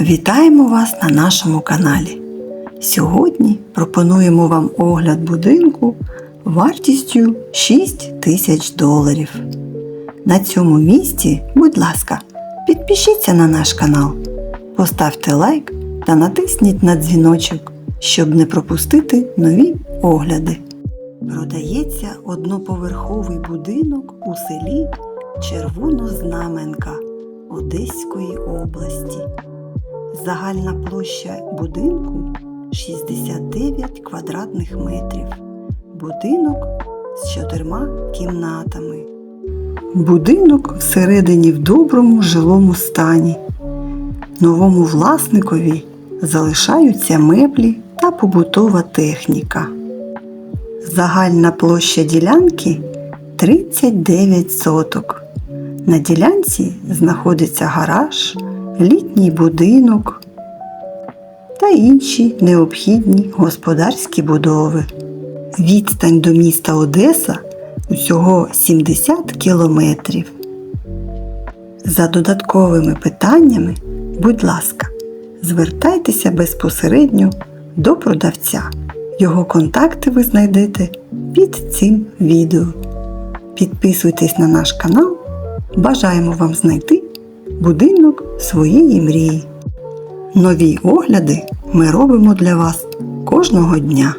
Вітаємо вас на нашому каналі. Сьогодні пропонуємо вам огляд будинку вартістю 6 тисяч доларів. На цьому місці, будь ласка, підпишіться на наш канал, поставте лайк та натисніть на дзвіночок, щоб не пропустити нові огляди. Продається одноповерховий будинок у селі Червонознаменка Одеської області. Загальна площа будинку 69 квадратних метрів. Будинок з чотирма кімнатами. Будинок всередині в доброму жилому стані. Новому власникові залишаються меблі та побутова техніка. Загальна площа ділянки 39 соток. На ділянці знаходиться гараж, літній будинок та інші необхідні господарські будови. Відстань до міста Одеса усього 70 кілометрів. За додатковими питаннями, будь ласка, звертайтеся безпосередньо до продавця. Його контакти ви знайдете під цим відео. Підписуйтесь на наш канал. Бажаємо вам знайти будинок своєї мрії. Нові огляди ми робимо для вас кожного дня.